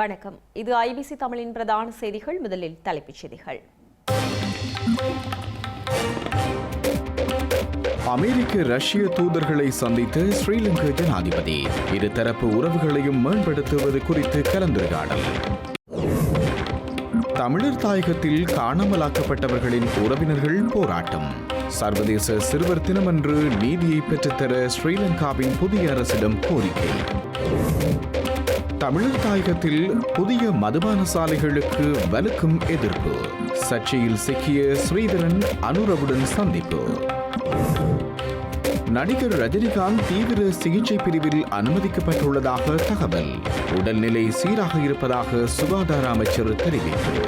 வணக்கம். இது ஐபிசி தமிழின் பிரதான செய்திகள். முதலில் தலைப்புச் செய்திகள். அமெரிக்க ரஷ்ய தூதர்களை சந்தித்த ஸ்ரீலங்கா ஜனாதிபதி. இருதரப்பு உறவுகளையும் மேம்படுத்துவது குறித்து கலந்துரையாடல். தமிழர் தாயகத்தில் காணாமலாக்கப்பட்டவர்களின் உறவினர்கள் போராட்டம். சர்வதேச சிறுவர் தினமன்று நீதியை பெற்றுத்தர ஸ்ரீலங்காவின் புதிய அரசிடம் கோரிக்கை. தமிழர் தாயகத்தில் புதிய மதுபான சாலைகளுக்கு வலுக்கும் எதிர்ப்பு. சர்ச்சையில் சிக்கிய ஸ்ரீதரன் அனுரவுடன் சந்திப்பு. நடிகர் ரஜினிகாந்த் தீவிர சிகிச்சை பிரிவில் அனுமதிக்கப்பட்டுள்ளதாக தகவல். உடல்நிலை சீராக இருப்பதாக சுகாதார அமைச்சர் தெரிவிப்பு.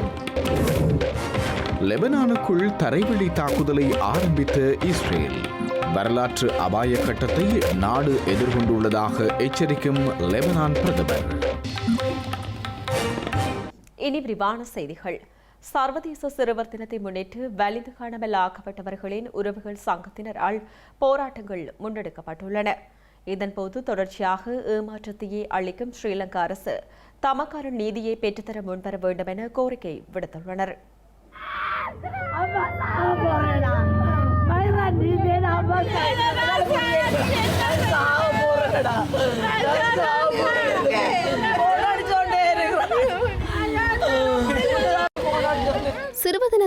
லெபனானுக்குள் தரைவழி தாக்குதலை ஆரம்பித்த இஸ்ரேல். வரலாற்று அபாய கட்டத்தை நாடு எதிர்கொண்டுள்ளதாக எச்சரிக்கும் லெபனான் பிரதமர். இனி விரிவான செய்திகள் சர்வதேச சிறுவர் தினத்தை முன்னிட்டு வலிந்து காணாமல் ஆக்கப்பட்டவர்களின் உறவுகள் சங்கத்தினரால் போராட்டங்கள் முன்னெடுக்கப்பட்டுள்ளன இதன்போது தொடர்ச்சியாக ஏமாற்றத்தையே அளிக்கும் ஸ்ரீலங்கா அரசு தமக்கான நீதியை பெற்றுத்தர முன்வர வேண்டும் என கோரிக்கை விடுத்துள்ளனர் நீ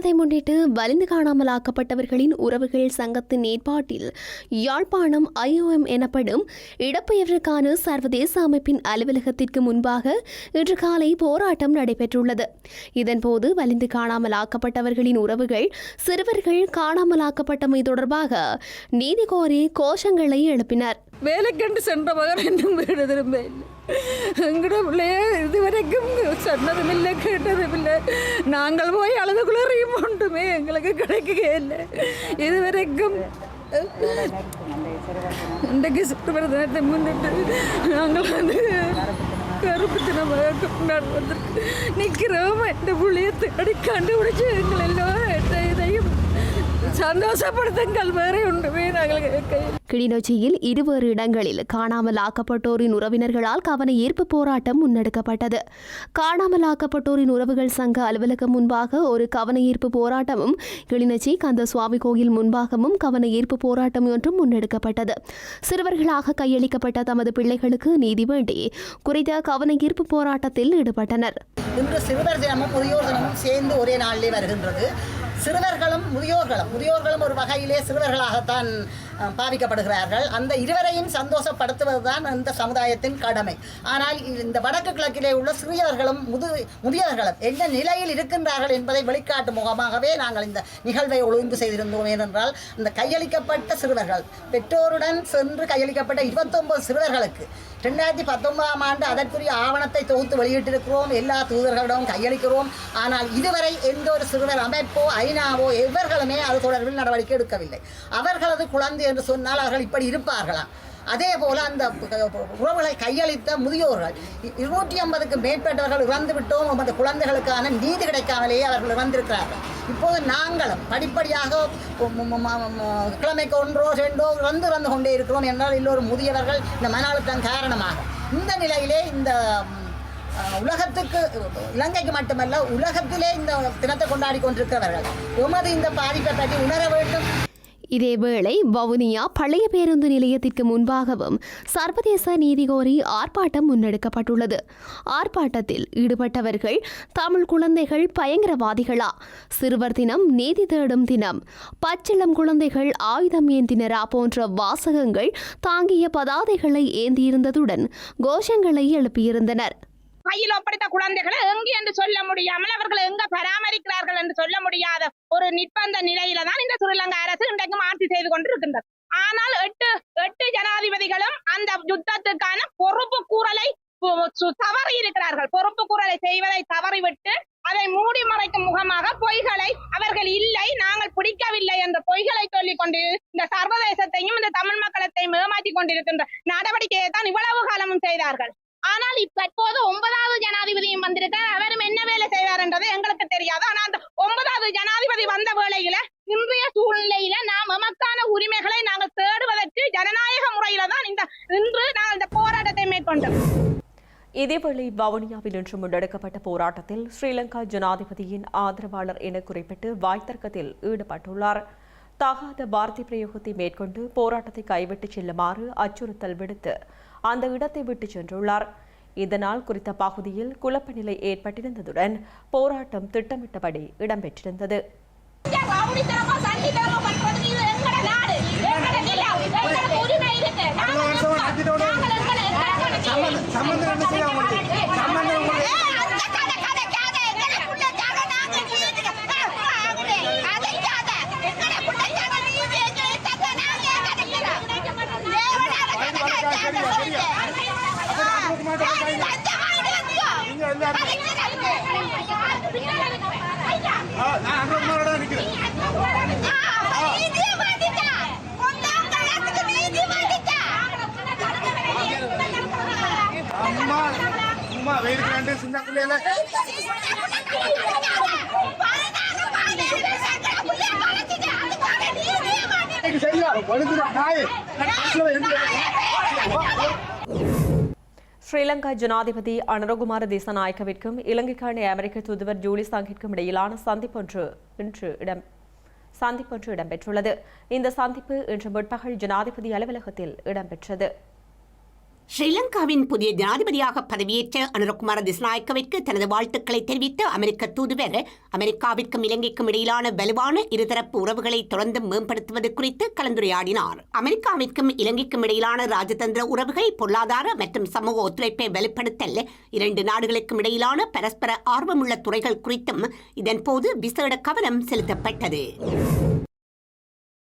தினத்தை முன்னிட்டு வலிந்து காணாமல் ஆக்கப்பட்டவர்களின் உறவுகள் சங்கத்தின் ஏற்பாட்டில் யாழ்ப்பாணம் ஐஓஎம் எனப்படும் இடப்பெயர்வுக்கான சர்வதேச அமைப்பின் அலுவலகத்திற்கு முன்பாக இன்று காலை போராட்டம் நடைபெற்றுள்ளது. இதன்போது வலிந்து காணாமல் ஆக்கப்பட்டவர்களின் உறவுகள் சிறுவர்கள் காணாமல் ஆக்கப்பட்டமை தொடர்பாக நீதி கோரி கோஷங்களை எழுப்பினர். வேலைக்கண்டு சென்றவர் மகன் இன்னும் திரும்ப இல்லை. எங்கட பிள்ளைய இதுவரைக்கும் சொன்னதும் இல்லை கேட்டதும் இல்லை நாங்கள் போய் அழுது குளறியும் ஒன்றுமே எங்களுக்கு கிடைக்கவே இல்லை இதுவரைக்கும் இன்றைக்கு சுற்றுப்புற தினத்தை முன்னிட்டு நாங்கள் வந்து கருப்பு தினமாக கொண்டாடி நிற்கிறோம் இந்த புள்ளியத்தை அடி கண்டுபிடிச்சு எங்கள் எல்லோரும் சந்தோஷப்படுத்துங்கள் வேற ஒன்றுமே நாங்கள் கிளிநொச்சியில் இருவேறு இடங்களில் காணாமல் ஆக்கப்பட்டோரின் உறவினர்களால் கவன ஈர்ப்பு போராட்டம் முன்னெடுக்கப்பட்டது. காணாமல் ஆக்கப்பட்டோரின் உறவுகள் சங்க அலுவலகம் முன்பாக ஒரு கவன ஈர்ப்பு போராட்டமும் கிளிநொச்சி கந்த சுவாமி கோயில் முன்பாகமும் கவன ஈர்ப்பு போராட்டம் ஒன்றும் முன்னெடுக்கப்பட்டது. சிறுவர்களாக கையளிக்கப்பட்ட தமது பிள்ளைகளுக்கு நீதி வேண்டி குறித்த கவன ஈர்ப்பு போராட்டத்தில் ஈடுபட்டனர். இன்று சிறுவர் தினமும் முதியோர் தினமும் சேர்ந்து ஒரே நாளிலே வருகின்றது. சிறுவர்களும் முதியோர்களும் முதியோர்களும் ஒரு வகையிலே சிறுவர்களாகத்தான் பாவிக்கப்படுகிறார்கள். அந்த இருவரையும் சந்தோஷப்படுத்துவதுதான் இந்த சமுதாயத்தின் கடமை. ஆனால் இந்த வடக்கு கிழக்கிலே உள்ள சிறியவர்களும் முது முதியவர்களும் என்ன நிலையில் இருக்கின்றார்கள் என்பதை வெளிக்காட்டும் முகமாகவே நாங்கள் இந்த நிகழ்வை ஒழுங்கு செய்திருந்தோம். ஏனென்றால் இந்த கையளிக்கப்பட்ட சிறுவர்கள் பெற்றோருடன் சென்று கையளிக்கப்பட்ட இருபத்தொன்பது சிறுவர்களுக்கு ரெண்டாயிரத்தி பத்தொன்பதாம் ஆண்டு அதற்குரிய ஆவணத்தை தொகுத்து வெளியிட்டிருக்கிறோம். எல்லா தூதர்களிடமும் கையளிக்கிறோம். ஆனால் இதுவரை எந்த ஒரு சிறுவர் அமைப்போ ஐநாவோ எவர்களுமே அது தொடர்பில் நடவடிக்கை எடுக்கவில்லை. அவர்களது குழந்தை என்று சொன்னால் அவர்கள் இப்படி இருப்பார்களா அதே போல் அந்த உறவுகளை கையளித்த முதியோர்கள். இருநூற்றி ஐம்பதுக்கு மேற்பட்டவர்கள் இறந்து விட்டோம். அந்த குழந்தைகளுக்கான நீதி கிடைக்காமலேயே அவர்கள் இறந்திருக்கிறார்கள். இப்போது நாங்களும் படிப்படியாக கிழமைக்கு ஒன்றோ ரெண்டோ இறந்து இறந்து கொண்டே இருக்கிறோம் என்றால் எல்லோரும் முதியவர்கள் இந்த மன அழுத்தம் காரணமாக. இந்த நிலையிலே இந்த உலகத்துக்கு இலங்கைக்கு மட்டுமல்ல உலகத்திலே இந்த தினத்தை கொண்டாடி கொண்டிருக்கிறவர்கள். உமது இந்த பாதிப்பை பற்றி உணர வேண்டும். இதேவேளை வவுனியா பழைய பேருந்து நிலையத்திற்கு முன்பாகவும் சர்வதேச நீதி கோரி ஆர்ப்பாட்டம் முன்னெடுக்கப்பட்டுள்ளது. ஆர்ப்பாட்டத்தில் ஈடுபட்டவர்கள் தமிழ் குழந்தைகள் பயங்கரவாதிகளா? சிறுவர் தினம் நீதி தேடும் தினம். பச்சிளம் குழந்தைகள் ஆயுதம் ஏந்தினரா போன்ற வாசகங்கள் தாங்கிய பதாதைகளை ஏந்தியிருந்ததுடன் கோஷங்களை எழுப்பியிருந்தனர். கையில் ஒப்படைத்த குழந்தைகளை எங்கு என்று சொல்ல முடியாமல் அவர்கள் எங்க பராமரிக்கிறார்கள் என்று சொல்ல முடியாத ஒரு நிர்பந்த நிலையில தான் இந்த ஸ்ரீலங்கா அரசு இன்றைக்கும் ஆட்சி செய்து கொண்டிருக்கின்றது. ஆனால் எட்டு எட்டு ஜனாதிபதிகளும் அந்த யுத்தத்துக்கான பொறுப்பு கூறலை தவறி இருக்கிறார்கள். பொறுப்பு கூறலை செய்வதை தவறிவிட்டு அதை மூடி மறைக்கும் முகமாக பொய்களை அவர்கள் இல்லை நாங்கள் பிடிக்கவில்லை என்ற பொய்களை சொல்லிக் கொண்டு இந்த சர்வதேசத்தையும் இந்த தமிழ் மக்களத்தையும் ஏமாற்றி கொண்டிருக்கின்ற நடவடிக்கையை தான் இவ்வளவு காலமும் செய்தார்கள். ஆனால் இப்ப இப்போது ஒன்பதாவது ஜனாதிபதியும் வந்திருக்கார் அவரும் என்ன வேலை செய்வார் என்றது எங்களுக்கு தெரியாது. ஆனா அந்த ஒன்பதாவது ஜனாதிபதி வந்த வேளையில இன்றைய சூழ்நிலையில நாம் நமக்கான உரிமைகளை நாங்கள் தேடுவதற்கு ஜனநாயக முறையில தான் இந்த இன்று நாங்கள் இந்த போராட்டத்தை மேற்கொண்டோம். இதேவேளை வவுனியாவில் இன்று முன்னெடுக்கப்பட்ட போராட்டத்தில் ஸ்ரீலங்கா ஜனாதிபதியின் ஆதரவாளர் என குறிப்பிட்டு வாய்த்தர்க்கத்தில் ஈடுபட்டுள்ளார். தகாத வார்த்தை பிரயோகத்தை மேற்கொண்டு போராட்டத்தை கைவிட்டு செல்லுமாறு அச்சுறுத்தல் விடுத்து அந்த இடத்தை விட்டுச் சென்றுள்ளார். இதனால் குறித்த பகுதியில் குழப்ப நிலை ஏற்பட்டிருந்ததுடன் போராட்டம் திட்டமிட்டபடி இடம்பெற்றிருந்தது ரவுடித்தனமா சண்டித்தனமா பண்றதுக்கு இது எங்கட நாடு எங்கட நிலம் எங்களுக்கு உரிமை இருக்கு நாங்க மக்கள். நாங்கள் எங்கட எங்கட சம்பந்தம் என்ன செய்ய உங்களுக்கு சம்பந்தம் உங்களுக்கு ஆ, நான் அனுபவமானோட நிற்கிறேன் அம்மா அம்மா வெயிலுக்கு ரெண்டு சின்ன நாய். ஸ்ரீலங்கா ஜனாதிபதி அனுரகுமார திசநாயக்கவிற்கும் இலங்கைக்கான அமெரிக்க தூதுவர் ஜூலி சாங்கிற்கும் இடையிலான சந்திப்பொன்று இன்று இடம் சந்திப்பொன்று இடம்பெற்றுள்ளது. இந்த சந்திப்பு இன்று முற்பகல் ஜனாதிபதி அலுவலகத்தில் இடம்பெற்றது. ஸ்ரீலங்காவின் புதிய ஜனாதிபதியாக பதவியேற்ற அனுரகுமார திஸ்நாயக்கவிற்கு தனது வாழ்த்துக்களை தெரிவித்த அமெரிக்க தூதுவர் அமெரிக்காவிற்கும் இலங்கைக்கும் இடையிலான வலுவான இருதரப்பு உறவுகளை தொடர்ந்து மேம்படுத்துவது குறித்து கலந்துரையாடினார். அமெரிக்காவிற்கும் இலங்கைக்கும் இடையிலான ராஜதந்திர உறவுகள் பொருளாதார மற்றும் சமூக ஒத்துழைப்பை வலுப்படுத்தல் இரண்டு நாடுகளுக்கும் இடையிலான பரஸ்பர ஆர்வமுள்ள துறைகள் குறித்தும் இதன்போது விசேட கவனம் செலுத்தப்பட்டது.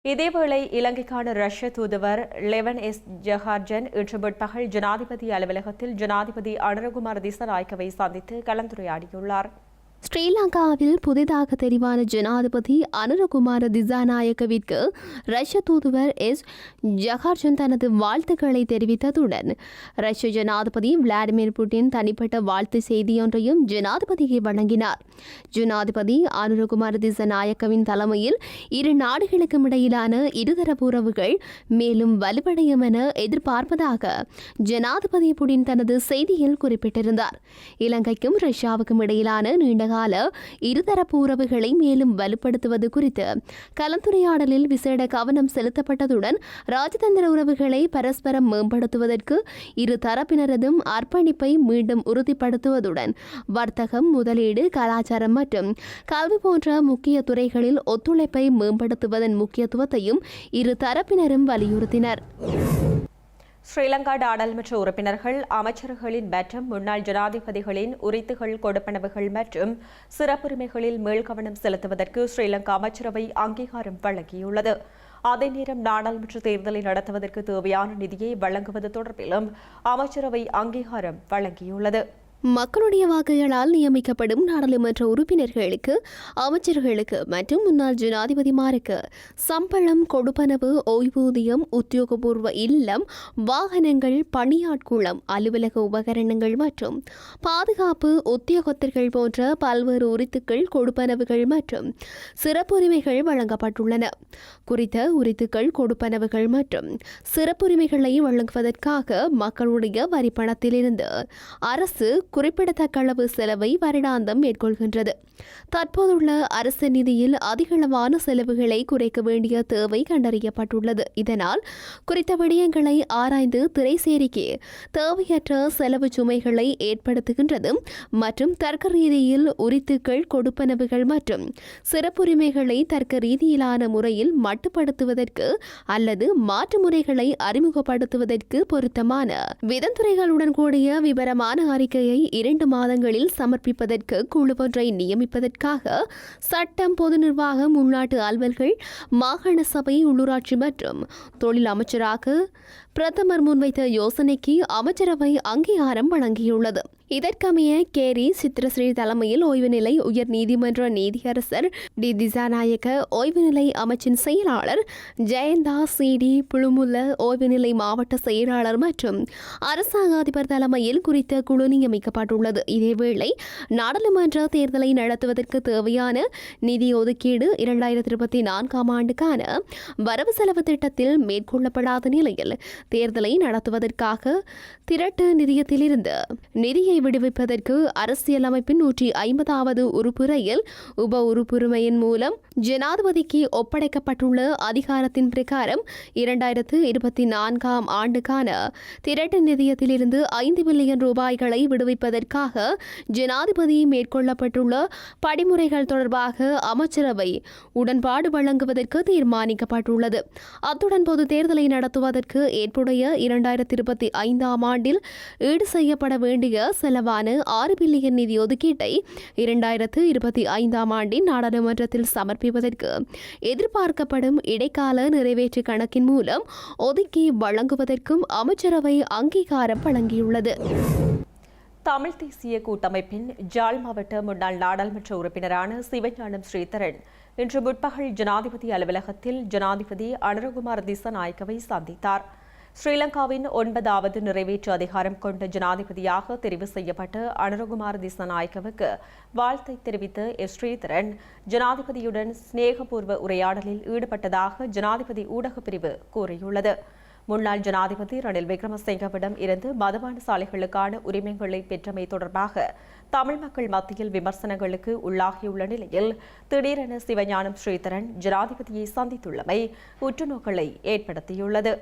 இதேவேளை இலங்கைக்கான ரஷ்ய தூதுவர் லெவன் எஸ் ஜஹார்ஜன் இன்று பிற்பகல் ஜனாதிபதி அலுவலகத்தில் ஜனாதிபதி அனுரகுமார் திசநாயக்கவை சந்தித்து கலந்துரையாடியுள்ளார். ஸ்ரீலங்காவில் புதிதாக தெரிவான ஜனாதிபதி அனுரகுமார திசாநாயக்கவிற்கு ரஷ்ய தூதுவர் எஸ். ஜகார்ஜன் தனது வாழ்த்துக்களை தெரிவித்ததுடன் ரஷ்ய ஜனாதிபதி விளாடிமிர் புட்டின் தனிப்பட்ட வாழ்த்து செய்தியொன்றையும் ஜனாதிபதியை வழங்கினார். ஜனாதிபதி அனுரகுமார திசாநாயக்கவின் தலைமையில் இரு நாடுகளுக்கும் இடையிலான இருதரப்பு உறவுகள் மேலும் வலுவடையும் என எதிர்பார்ப்பதாக ஜனாதிபதி புடின் தனது செய்தியில் குறிப்பிட்டிருந்தார். இலங்கைக்கும் ரஷ்யாவுக்கும் இடையிலான நீண்ட நீண்டகால இருதரப்பு உறவுகளை மேலும் வலுப்படுத்துவது குறித்து கலந்துரையாடலில் விசேட கவனம் செலுத்தப்பட்டதுடன் ராஜதந்திர உறவுகளை பரஸ்பரம் மேம்படுத்துவதற்கு இரு தரப்பினரதும் அர்ப்பணிப்பை மீண்டும் உறுதிப்படுத்துவதுடன் வர்த்தகம் முதலீடு கலாச்சாரம் மற்றும் கல்வி போன்ற முக்கிய துறைகளில் ஒத்துழைப்பை மேம்படுத்துவதன் முக்கியத்துவத்தையும் இரு தரப்பினரும் வலியுறுத்தினர். ஸ்ரீலங்கா நாடாளுமன்ற உறுப்பினர்கள் அமைச்சர்களின் மற்றும் முன்னாள் ஜனாதிபதிகளின் உரித்துகள் கொடுப்பனவுகள் மற்றும் சிறப்புரிமைகளில் மேல்கவனம் செலுத்துவதற்கு ஸ்ரீலங்கா அமைச்சரவை அங்கீகாரம் வழங்கியுள்ளது. அதே நேரம் நாடாளுமன்ற தேர்தலை நடத்துவதற்கு தேவையான நிதியை வழங்குவது தொடர்பிலும் அமைச்சரவை அங்கீகாரம் வழங்கியுள்ளது. மக்களுடைய வாக்குகளால் நியமிக்கப்படும் நாடாளுமன்ற உறுப்பினர்களுக்கு அமைச்சர்களுக்கு மற்றும் முன்னாள் ஜனாதிபதிமாருக்கு சம்பளம் கொடுப்பனவு ஓய்வூதியம் உத்தியோகபூர்வ இல்லம் வாகனங்கள் பணியாட்குளம் அலுவலக உபகரணங்கள் மற்றும் பாதுகாப்பு உத்தியோகத்தர்கள் போன்ற பல்வேறு உரித்துக்கள் கொடுப்பனவுகள் மற்றும் சிறப்புரிமைகள் வழங்கப்பட்டுள்ளன. குறித்த உரித்துக்கள் கொடுப்பனவுகள் மற்றும் சிறப்புரிமைகளை வழங்குவதற்காக மக்களுடைய வரிப்பணத்திலிருந்து அரசு குறிப்பிடத்தக்க அளவு செலவை வருடாந்தம் மேற்கொள்கின்றது. தற்போதுள்ள அரசு நிதியில் அதிகளவான செலவுகளை குறைக்க வேண்டிய தேவை கண்டறியப்பட்டுள்ளது. இதனால் குறித்த விடயங்களை ஆராய்ந்து திரைசேரிக்கு தேவையற்ற செலவு சுமைகளை ஏற்படுத்துகின்றது மற்றும் தர்க்க ரீதியில் உரித்துக்கள் கொடுப்பனவுகள் மற்றும் சிறப்புரிமைகளை தர்க்க ரீதியிலான முறையில் மட்டுப்படுத்துவதற்கு அல்லது மாற்று முறைகளை அறிமுகப்படுத்துவதற்கு பொருத்தமான விதந்துறைகளுடன் கூடிய விவரமான அறிக்கையை இரண்டு மாதங்களில் சமர்ப்பிப்பதற்கு குழு ஒன்றை நியமிப்பதற்காக சட்டம் பொது நிர்வாகம் உள்நாட்டு அலுவல்கள் மாகாண சபை உள்ளூராட்சி மற்றும் தொழில் அமைச்சராக பிரதமர் முன்வைத்த யோசனைக்கு அமைச்சரவை அங்கீகாரம் வழங்கியுள்ளது. இதற்கமைய கேரி சித்திரஸ்ரீ தலைமையில் ஓய்வு நிலை உயர் நீதிமன்ற நீதியரசர் டி. திசாநாயக்க ஓய்வு நிலை அமைச்சின் செயலாளர் ஜெயந்தா சிடி புழுமுல்ல ஓய்வு நிலை மாவட்ட செயலாளர் மற்றும் அரசாங்க அதிபர் தலைமையில் குறித்த குழு நியமிக்கப்பட்டுள்ளது. இதேவேளை நாடாளுமன்ற தேர்தலை நடத்துவதற்கு தேவையான நிதி ஒதுக்கீடு இரண்டாயிரத்தி இருபத்தி நான்காம் ஆண்டுக்கான வரவு செலவு திட்டத்தில் மேற்கொள்ளப்படாத நிலையில் தேர்தலை நடத்துவதற்காக திரட்டு நிதியத்திலிருந்து நிதியை விடுவிப்பதற்கு அரசியலமைப்பின் நூற்றி ஐம்பதாவது உறுப்புரையில் உப உறுப்புரிமையின் மூலம் ஜனாதிபதிக்கு ஒப்படைக்கப்பட்டுள்ள அதிகாரத்தின் பிரகாரம் இரண்டாயிரத்து இருபத்தி நான்காம் ஆண்டுக்கான திரட்டு நிதியத்திலிருந்து ஐந்து பில்லியன் ரூபாய்களை விடுவிப்பதற்காக ஜனாதிபதி மேற்கொள்ளப்பட்டுள்ள படிமுறைகள் தொடர்பாக அமைச்சரவை உடன்பாடு வழங்குவதற்கு தீர்மானிக்கப்பட்டுள்ளது. அத்துடன் பொது தேர்தலை நடத்துவதற்கு ஏற்புடைய இரண்டாயிரத்தி இருபத்தி ஐந்தாம் ஆண்டில் ஈடு செய்யப்பட வேண்டிய செலவான ஆறு பில்லியன் நிதி ஒதுக்கீட்டை இரண்டாயிரத்து இருபத்தி ஐந்தாம் ஆண்டின் நாடாளுமன்றத்தில் சமர்ப்பிப்பதற்கு எதிர்பார்க்கப்படும் இடைக்கால நிறைவேற்று கணக்கின் மூலம் ஒதுக்கி வழங்குவதற்கும் அமைச்சரவை அங்கீகாரம் வழங்கியுள்ளது. தமிழ் தேசிய கூட்டமைப்பின் ஜாழ் மாவட்ட முன்னாள் நாடாளுமன்ற உறுப்பினரான சிவஞானம் ஸ்ரீதரன் இன்று முற்பகல் ஜனாதிபதி அலுவலகத்தில் ஜனாதிபதி அனுரகுமார் திசநாயக்கவை சந்தித்தார். ஸ்ரீலங்காவின் ஒன்பதாவது நிறைவேற்று அதிகாரம் கொண்ட ஜனாதிபதியாக தெரிவு செய்யப்பட்ட அனுரகுமார் திசநாயக்கவுக்கு வாழ்த்தை தெரிவித்த எஸ் ஸ்ரீதரன் ஜனாதிபதியுடன் சிநேகபூர்வ உரையாடலில் ஈடுபட்டதாக ஜனாதிபதி ஊடகப் பிரிவு கூறியுள்ளது. முன்னாள் ஜனாதிபதி ரணில் விக்ரமசிங்கவிடம் இருந்து மதுபான சாலைகளுக்கான உரிமைகளை பெற்றமை தொடர்பாக தமிழ் மக்கள் மத்தியில் விமர்சனங்களுக்கு உள்ளாகியுள்ள நிலையில் திடீரென சிவஞானம் ஸ்ரீதரன் ஜனாதிபதியை சந்தித்துள்ளமை உற்றுநோக்களை ஏற்படுத்தியுள்ளது.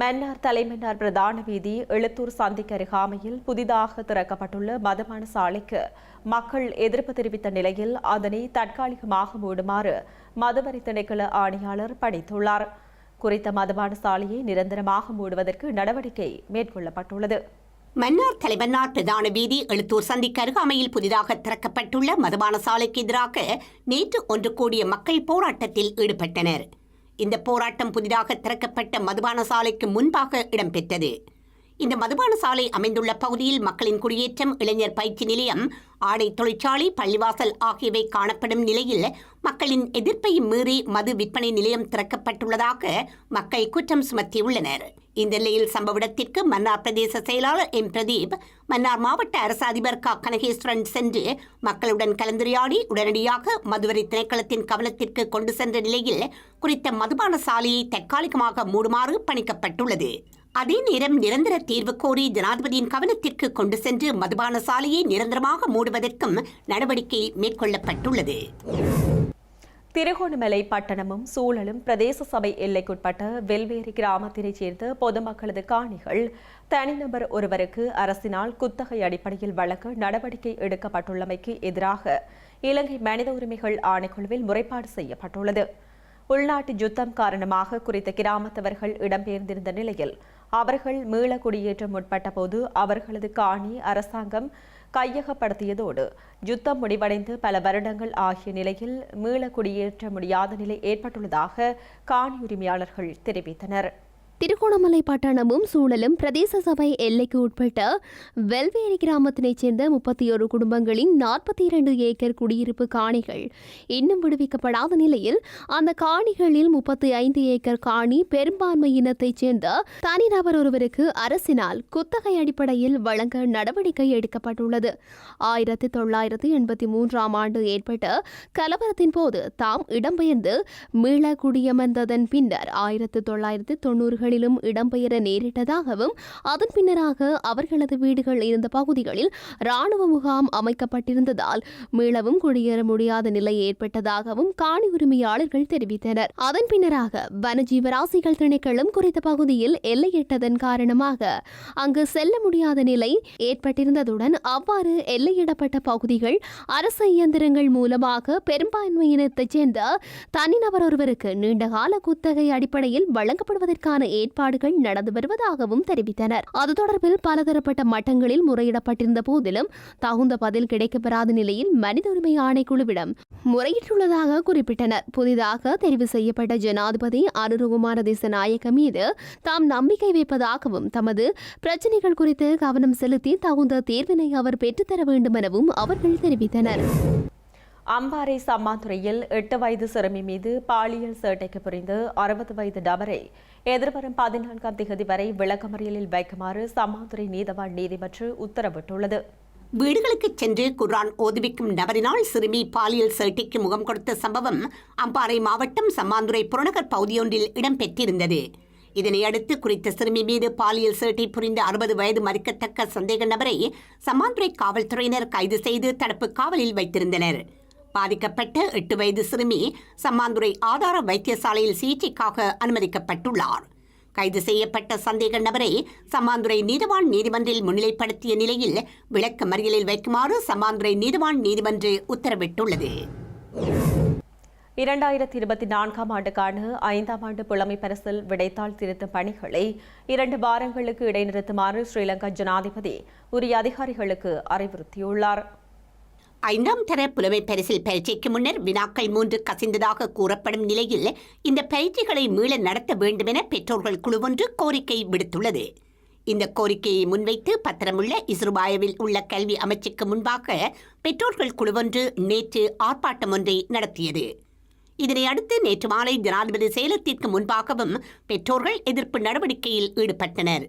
மன்னார் தலைமன்னார் பிரதான வீதி எழுத்தூர் சந்திக்கு அருகாமையில் புதிதாக திறக்கப்பட்டுள்ள மதமான சாலைக்கு மக்கள் எதிர்ப்பு தெரிவித்த நிலையில் அதனை தற்காலிகமாக மூடுமாறு மதுவரி திணைக்கள ஆணையாளர் பணித்துள்ளார். குறித்த மதமான சாலையை நிரந்தரமாக மூடுவதற்கு நடவடிக்கை மேற்கொள்ளப்பட்டுள்ளது. மன்னார் தலைமன்னார் பிரதான வீதி எழுத்தூர் சந்திக்கு அருகாமையில் புதிதாக திறக்கப்பட்டுள்ள மதுபான சாலைக்கு எதிராக நேற்று ஒன்று கூடிய மக்கள் போராட்டத்தில் ஈடுபட்டனர். இந்த போராட்டம் புதிதாக திறக்கப்பட்ட மதுபான சாலைக்கு முன்பாக இடம்பெற்றது. இந்த மதுபான சாலை அமைந்துள்ள பகுதியில் மக்களின் குடியேற்றம் இளைஞர் பயிற்சி நிலையம் ஆடை தொழிற்சாலை பள்ளிவாசல் ஆகியவை காணப்படும் நிலையில் மக்களின் எதிர்ப்பை மீறி மது விற்பனை நிலையம் திறக்கப்பட்டுள்ளதாக மக்கள் குற்றம் சுமத்தியுள்ளனர். இந்த நிலையில் சம்பவ இடத்திற்கு மன்னார் பிரதேச செயலாளர் எம். பிரதீப் மன்னார் மாவட்ட அரசு அதிபர் க. கனகேஸ்வரன் சென்று மக்களுடன் கலந்துரையாடி உடனடியாக மதுவரி திணைக்களத்தின் கவனத்திற்கு கொண்டு சென்ற நிலையில் குறித்த மதுபான சாலையை தற்காலிகமாக மூடுமாறு பணிக்கப்பட்டுள்ளது. அதே நேரம் நிரந்தர தீர்வு கோரி ஜனாதிபதியின் கவனத்திற்கு கொண்டு சென்று மதுபான சாலையை நிரந்தரமாக மூடுவதற்கும் நடவடிக்கை மேற்கொள்ளப்பட்டுள்ளது. திருகோணமலை பட்டணமும் சூழலும் பிரதேச சபை எல்லைக்குட்பட்ட வெல்வேரி கிராமத்தினைச் சேர்ந்த பொதுமக்களது காணிகள் தனிநபர் ஒருவருக்கு அரசினால் குத்தகை அடிப்படையில் வழங்க நடவடிக்கை எடுக்கப்பட்டுள்ளமைக்கு எதிராக இலங்கை மனித உரிமைகள் ஆணைக்குழுவில் முறைப்பாடு செய்யப்பட்டுள்ளது. உள்நாட்டு யுத்தம் காரணமாக குறித்த கிராமத்தவர்கள் இடம்பெயர்ந்திருந்த நிலையில் அவர்கள் மீள குடியேற்றம் முற்பட்ட போது அவர்களது காணி அரசாங்கம் கையகப்படுத்தியதோடு யுத்தம் முடிவடைந்து பல வருடங்கள் ஆகிய நிலையில் மீள குடியேற்ற முடியாத நிலை ஏற்பட்டுள்ளதாக காணி உரிமையாளர்கள் தெரிவித்தனர். திருகோணமலை பட்டணமும் சூழலும் பிரதேச சபை எல்லைக்கு உட்பட்ட வெல்வேரி கிராமத்தினைச் சேர்ந்த முப்பத்தி ஒரு குடும்பங்களின் நாற்பத்தி இரண்டு ஏக்கர் குடியிருப்பு காணிகள் இன்னும் விடுவிக்கப்படாத நிலையில் அந்த காணிகளில் முப்பத்தி ஐந்து ஏக்கர் காணி பெரும்பான்மை இனத்தைச் சேர்ந்த தனிநபர் ஒருவருக்கு அரசினால் குத்தகை அடிப்படையில் வழங்க நடவடிக்கை எடுக்கப்பட்டுள்ளது. ஆயிரத்தி தொள்ளாயிரத்தி எண்பத்தி மூன்றாம் ஆண்டு ஏற்பட்ட கலவரத்தின் போது தாம் இடம்பெயர்ந்து மீள குடியமர்ந்ததன் பின்னர் ஆயிரத்தி தொள்ளாயிரத்தி தொன்னூறுகளிலும் இடம்பெயர நேரிட்டதாகவும் அதன் பின்னராக அவர்களது வீடுகள் இருந்த பகுதிகளில் ராணுவ முகாம் அமைக்கப்பட்டிருந்ததால் மீளவும் குடியேற முடியாத நிலை ஏற்பட்டதாகவும் காணி உரிமையாளர்கள் தெரிவித்தனர். அதன் பின்னராக வனஜீவராசிகள் திணைக்களம் குறித்த பகுதியில் எல்லையிட்டதன் காரணமாக அங்கு செல்ல முடியாத நிலை ஏற்பட்டிருந்ததுடன் அவ்வாறு எல்லையிடப்பட்ட பகுதிகள் அரசு இயந்திரங்கள் மூலமாக பெரும்பான்மையினத்தைச் சேர்ந்த தனிநபர் ஒருவருக்கு நீண்டகால குத்தகை அடிப்படையில் வழங்கப்படுவதற்கான ஏற்பாடுகள் நடந்து வருவதாகவும் தெரிவித்தனர். அது தொடர்பில் பலதரப்பட்ட மட்டங்களில் முறையிடப்பட்டிருந்த போதிலும் தகுந்த பதில் கிடைக்கப்பெறாத நிலையில் மனித உரிமை ஆணைக்குழுவிடம் முறையிட்டுள்ளதாக குறிப்பிட்டனர். புதிதாக தெரிவு செய்யப்பட்ட ஜனாதிபதி அனுருகுமார திசநாயக்க மீது தாம் நம்பிக்கை வைப்பதாகவும் தமது பிரச்சினைகள் குறித்து கவனம் செலுத்தி தகுந்த தேர்வினை அவர் பெற்றுத்தர வேண்டும் எனவும் அவர்கள் தெரிவித்தனர். அம்பாறை சம்மாந்துறையில் எட்டு வயது சிறுமி மீது பாலியல் சேட்டைக்கு புரிந்து அறுபது வயது நபரை எதிர்வரும் பதினான்காம் தேதி வரை விளக்கமறியலில் வைக்குமாறு சம்மாந்துறை நீதவான் நீதிமன்று உத்தரவிட்டுள்ளது. வீடுகளுக்கு சென்று குர்ஆன் ஓதுவிக்கும் நபரினால் சிறுமி பாலியல் சேட்டைக்கு முகம் கொடுத்த சம்பவம் அம்பாறை மாவட்டம் சம்மாந்துறை புறநகர் பகுதியொன்றில் இடம்பெற்றிருந்தது. இதனையடுத்து குறித்த சிறுமி மீது பாலியல் சேட்டை புரிந்த அறுபது வயது மறுக்கத்தக்க சந்தேக நபரை சம்மாந்துறை காவல்துறையினர் கைது செய்து தடுப்பு காவலில் வைத்திருந்தனர். பாதிக்கப்பட்ட எட்டு வயது சிறுமி சம்மாந்துறை ஆதார வைத்தியசாலையில் சிகிச்சைக்காக அனுமதிக்கப்பட்டுள்ளார். கைது செய்யப்பட்ட சந்தேக நபரை சம்மாந்துறை நீதிவான் நீதிமன்றில் முன்னிலைப்படுத்திய நிலையில் விளக்க மறியலில் வைக்குமாறு சம்மாந்துறை நீதிவான் நீதிமன்று உத்தரவிட்டுள்ளது. இரண்டாயிரத்தி இருபத்தி நான்காம் ஆண்டுக்கான ஐந்தாம் ஆண்டு புலமை பரிசில் விடைத்தாள் திருத்தும் பணிகளை இரண்டு வாரங்களுக்கு இடைநிறுத்துமாறு ஸ்ரீலங்கா ஜனாதிபதி உரிய அதிகாரிகளுக்கு அறிவுறுத்தியுள்ளார். ஐந்தாம் தர புலமை பரிசில் பரீட்சைக்கு முன்னர் வினாக்கள் மூன்று கசிந்ததாக கூறப்படும் நிலையில் இந்த பரீட்சைகளை மீள நடத்த வேண்டுமென பெற்றோர்கள் குழு ஒன்று கோரிக்கை விடுத்துள்ளது. இந்த கோரிக்கையை முன்வைத்து பத்திரமுள்ள இஸ்ருபாயவில் உள்ள கல்வி அமைச்சுக்கு முன்பாக பெற்றோர்கள் குழுவொன்று நேற்று ஆர்ப்பாட்டம் ஒன்றை நடத்தியது. இதனை அடுத்து நேற்று மாலை ஜனாதிபதி சேலத்திற்கு முன்பாகவும் பெற்றோர்கள் எதிர்ப்பு நடவடிக்கையில் ஈடுபட்டனர்.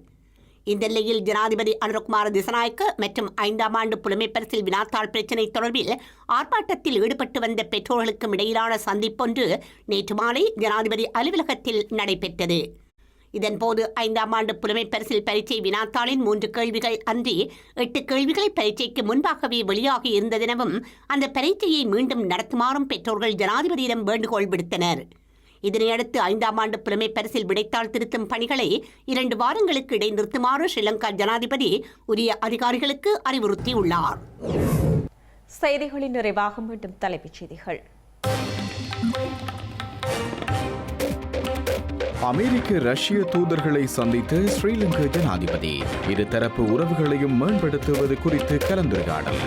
இந்த நிலையில் ஜனாதிபதி அனுரகுமார் திசநாயக்க மற்றும் ஐந்தாம் ஆண்டு புலமைப்பரசில் வினாத்தாள் பிரச்சினை தொடர்பில் ஆர்ப்பாட்டத்தில் ஈடுபட்டு வந்த பெற்றோர்களுக்கும் இடையிலான சந்திப்பொன்று நேற்று மாலை ஜனாதிபதி அலுவலகத்தில் நடைபெற்றது. இதன்போது ஐந்தாம் ஆண்டு புலமைப்பரசில் பரீட்சை வினாத்தாளின் மூன்று கேள்விகள் அன்றி எட்டு கேள்விகள் பரீட்சைக்கு முன்பாகவே வெளியாகி இருந்ததெனவும் அந்த பரீட்சையை மீண்டும் நடத்துமாறும் பெற்றோர்கள் ஜனாதிபதியிடம் வேண்டுகோள் விடுத்தனர். இதனையடுத்து ஐந்தாம் ஆண்டு புலமை பரிசில் விடைத்தாள் திருத்தும் பணிகளை இரண்டு வாரங்களுக்கு இடைநிறுத்துமாறு ஸ்ரீலங்கா ஜனாதிபதி உரிய அதிகாரிகளுக்கு அறிவுறுத்தியுள்ளார். செய்திகளின் நிறைவாக மீண்டும் தலைப்புச் செய்திகள். அமெரிக்க ரஷ்ய தூதர்களை சந்தித்த ஸ்ரீலங்கா ஜனாதிபதி இருதரப்பு உறவுகளையும் மேம்படுத்துவது குறித்து கலந்துரையாடல்.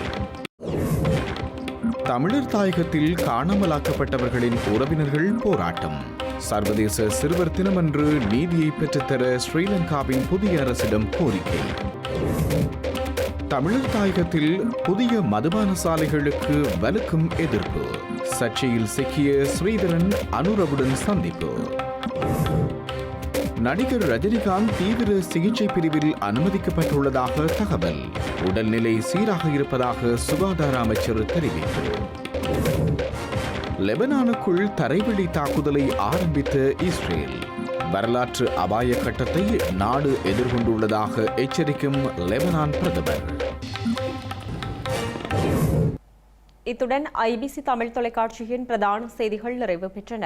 தமிழர் தாயகத்தில் காணாமலாக்கப்பட்டவர்களின் உறவினர்கள் போராட்டம். சர்வதேச சிறுவர் தினமன்று நீதியை பெற்றுத்தர ஸ்ரீலங்காவின் புதிய அரசிடம் கோரிக்கை. தமிழர் தாயகத்தில் புதிய மதுபான சாலைகளுக்கு வலுக்கும் எதிர்ப்பு. சர்ச்சையில் சிக்கிய ஸ்ரீதரன் அனுரவுடன் சந்திப்பு. நடிகர் ரஜினிகாந்த் தீவிர சிகிச்சை பிரிவில் அனுமதிக்கப்பட்டுள்ளதாக தகவல். உடல்நிலை சீராக இருப்பதாக சுகாதார அமைச்சர் தெரிவிப்பு. லெபனானுக்குள் தரைவழி தாக்குதலை ஆரம்பித்த இஸ்ரேல். வரலாற்று அபாய கட்டத்தை நாடு எதிர்கொண்டுள்ளதாக எச்சரிக்கும் லெபனான் பிரதமர். இத்துடன் ஐபிசி தமிழ் தொலைக்காட்சியின் பிரதான செய்திகள் நிறைவு பெற்றன.